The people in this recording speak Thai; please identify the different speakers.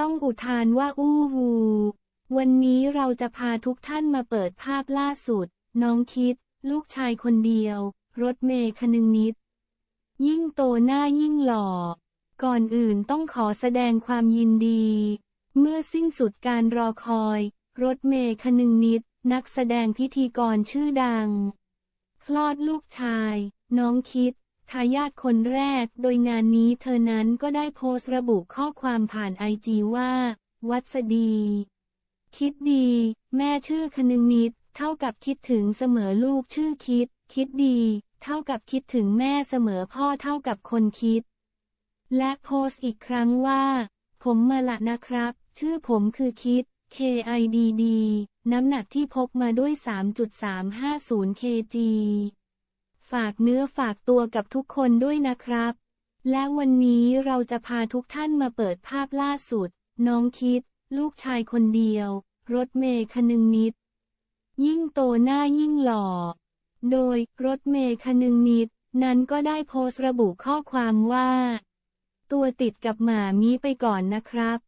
Speaker 1: ต้องอุทานว่าอู้หูวันนี้เราจะพาทุกท่านมาเปิดภาพล่าสุด น้องคิด ลูกชายคนเดียว รถเมย์คนึงนิด ยิ่งโตหน้ายิ่งหล่อ ก่อนอื่นต้องขอแสดงความยินดี เมื่อสิ้นสุดการรอคอย รถเมย์คนึงนิด นักแสดงพิธีกรชื่อดัง คลอดลูกชาย น้องคิด ทายาทคนแรก โดยงานนี้เธอนั้นก็ได้โพสต์ระบุข้อความผ่านไอจีว่า วัสดี คิดดี แม่ชื่อคนึงนิด เท่ากับคิดถึงเสมอลูกชื่อคิด คิดดี เท่ากับคิดถึงแม่เสมอพ่อเท่ากับคนคิด และโพสต์อีกครั้งว่า ผมมาละนะครับ ชื่อผมคือคิด KIDD น้ำหนักที่พกมาด้วย 3.350 kg ฝากเนื้อฝากตัวกับทุกคนด้วยนะครับ และวันนี้เราจะพาทุกท่านมาเปิดภาพล่าสุด น้องคิด ลูกชายคนเดียว รถเมย์คนึงนิด ยิ่งโตหน้ายิ่งหล่อ โดยรถเมย์คนึงนิด นั้นก็ได้โพสต์ระบุข้อความว่า ตัวติดกับหมามีไปก่อนนะครับ